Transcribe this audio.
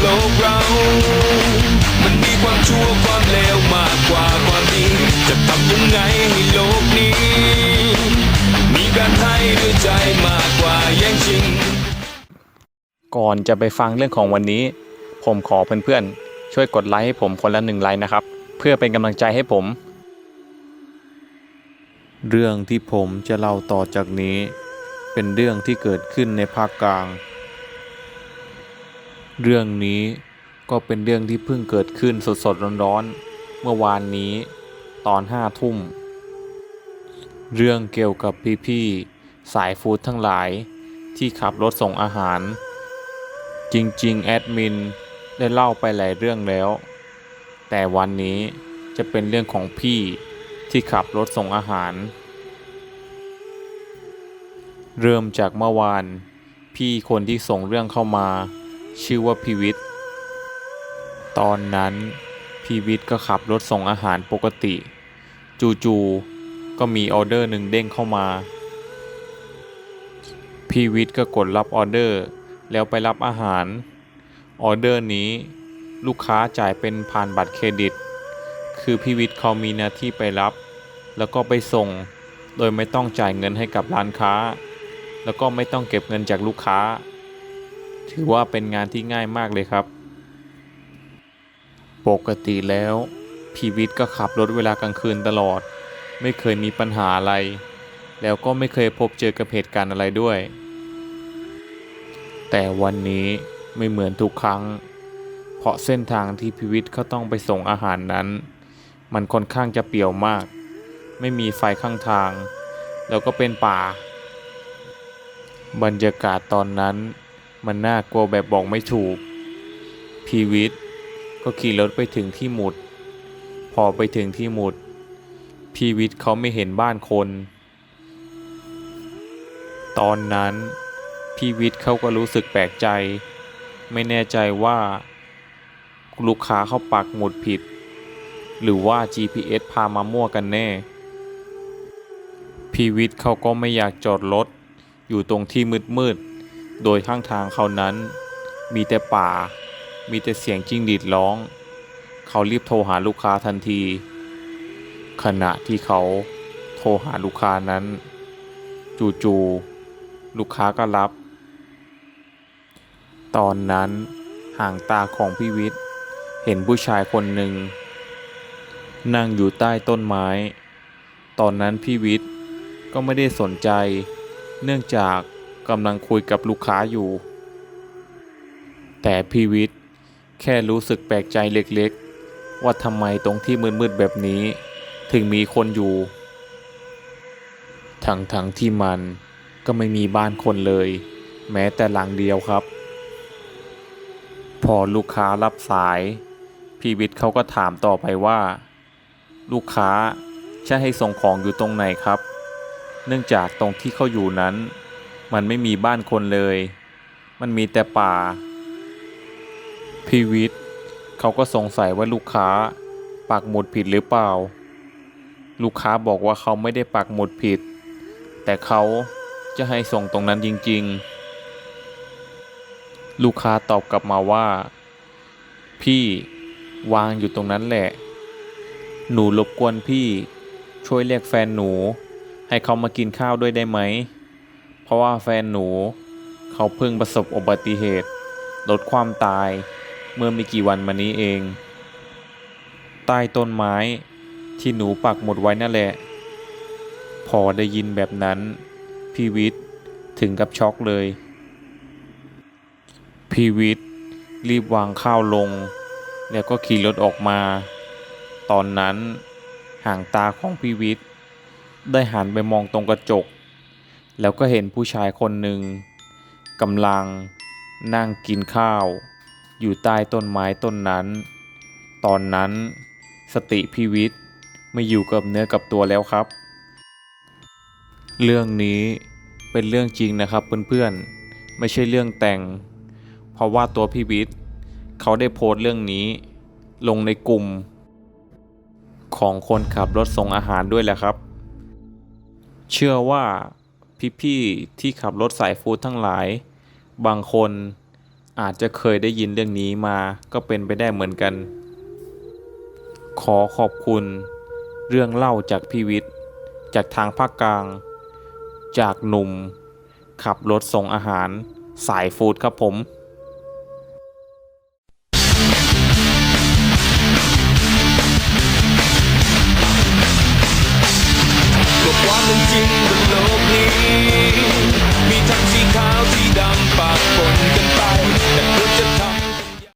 โลกเรา มันมีความชั่วความเลวมากกว่าความดี จะทำยังไงให้โลกนี้ มีการให้ด้วยใจมากกว่าแย่งชิง ก่อนจะไปฟังเรื่องของวันนี้ ผมขอเพื่อนๆ ช่วยกดไลค์ให้ผมคนละหนึ่งไลค์นะครับ เพื่อเป็นกำลังใจให้ผม เรื่องที่ผมจะเล่าต่อจากนี้ เป็นเรื่องที่เกิดขึ้นในภาคกลาง เรื่องนี้ก็เป็นเรื่องที่เพิ่งเกิดขึ้นสดๆร้อนๆเมื่อวานนี้ตอนห้าทุ่ม เรื่องเกี่ยวกับพี่ๆสายฟู้ดทั้งหลายที่ขับรถส่งอาหาร จริงๆ แอดมินได้เล่าไปหลายเรื่องแล้ว แต่วันนี้จะเป็นเรื่องของพี่ที่ขับรถส่งอาหาร เริ่มจากเมื่อวาน พี่คนที่ส่งเรื่องเข้ามา ชื่อว่าพีวิทตอนนั้นพีวิทก็ขับรถส่งอาหารปกติ จู่ๆก็มีออเดอร์หนึ่งเด้งเข้ามาพีวิทก็กดรับออเดอร์ แล้วไปรับอาหาร ออเดอร์นี้ลูกค้าจ่ายเป็นผ่านบัตรเครดิต คือพีวิทเขามีหน้าที่ไปรับ แล้วก็ไปส่ง โดยไม่ต้องจ่ายเงินให้กับร้านค้า แล้วก็ไม่ต้องเก็บเงินจากลูกค้า ถือว่าเป็นงานที่ง่ายมากเลยครับ ปกติแล้วพีวิทก็ขับรถเวลากลางคืนตลอด ไม่เคยมีปัญหาอะไร แล้วก็ไม่เคยพบเจอกับเหตุการณ์อะไรด้วย แต่วันนี้ไม่เหมือนทุกครั้ง เพราะเส้นทางที่พิวิทเขาต้องไปส่งอาหารนั้น มันค่อนข้างจะเปี่ยวมาก ไม่มีไฟข้างทาง แล้วก็เป็นป่า บรรยากาศตอนนั้น มันน่ากลัวแบบบอกไม่ถูก พีวิทย์ก็ขี่รถไปถึงที่หมุด พอไปถึงที่หมุด พีวิทย์เขาไม่เห็นบ้านคน ตอนนั้น พีวิทย์เขาก็รู้สึกแปลกใจ ไม่แน่ใจว่า ลูกค้าเขาปักหมุดผิด หรือว่า GPS พามามั่วกันแน่ พีวิทย์เขาก็ไม่อยากจอดรถอยู่ตรงที่มืดๆ โดยข้างทางเขานั้น มีแต่ป่า มีแต่เสียงจิ้งหรีดร้อง เขารีบโทรหาลูกค้าทันที ขณะที่เขาโทรหาลูกค้านั้น จู่ๆลูกค้าก็รับ ตอนนั้นห่างตาของพี่วิทย์เห็นผู้ชายคนหนึ่ง นั่งอยู่ใต้ต้นไม้ ตอนนั้นพี่วิทย์ก็ไม่ได้สนใจ เนื่องจาก กำลังคุยกับลูกค้าอยู่ แต่พีวิทย์แค่รู้สึกแปลกใจเล็กๆ ว่าทำไมตรงที่มืดๆแบบนี้ ถึงมีคนอยู่ ทั้งๆที่มันก็ไม่มีบ้านคนเลย แม้แต่หลังเดียวครับ พอลูกค้ารับสาย พีวิทย์เขาก็ถามต่อไปว่า ลูกค้าจะให้ส่งของอยู่ตรงไหนครับ เนื่องจากตรงที่เขาอยู่นั้น มันไม่มีบ้านคนเลย มันมีแต่ป่า พี่วิทย์เขาก็สงสัยว่าลูกค้าปักหมุดผิดหรือเปล่า ลูกค้าบอกว่าเขาไม่ได้ปักหมุดผิด แต่เขาจะให้ส่งตรงนั้นจริง ๆ ลูกค้าตอบกลับมาว่า พี่วางอยู่ตรงนั้นแหละ หนูรบกวนพี่ช่วยเรียกแฟนหนู ให้เขามากินข้าวด้วยได้ไหม ราะว่าแฟนหนู เขาเพิ่งประสบอุบัติเหตุ ลดความตายเมื่อไม่กี่วันมานี้เอง ใต้ต้นไม้ที่หนูปักหมดไว้นั่นแหละ พอได้ยินแบบนั้น พี่วิทย์ถึงกับช็อกเลย พี่วิทย์รีบวางข้าวลง แล้วก็ขี่รถออกมา ตอนนั้นห่างตาของพี่วิทย์ได้หันไปมองตรงกระจก แล้วก็เห็นผู้ชายคนหนึ่งกำลังนั่งกินข้าว อยู่ใต้ต้นไม้ต้นนั้น ตอนนั้นสติพีวิทย์ไม่อยู่กับเนื้อกับตัวแล้วครับ เรื่องนี้เป็นเรื่องจริงนะครับเพื่อนๆ ไม่ใช่เรื่องแต่ง เพราะว่าตัวพีวิทย์เขาได้โพสต์เรื่องนี้ ลงในกลุ่ม ของคนขับรถส่งอาหารด้วยแหละครับ เชื่อว่า พี่ๆที่ขับรถสายฟู้ดทั้งหลาย บางคนอาจจะเคยได้ยินเรื่องนี้มาก็เป็นไปได้เหมือนกัน ขอขอบคุณ เรื่องเล่าจากพี่วิทย์จากทางภาคกลาง จากหนุ่ม ขับรถส่งอาหารสายฟู้ดครับผม็นจริงบนโลกนี้ มีทั้งสีขาวสีดำปะปนกันไป แต่เพื่อจะทำ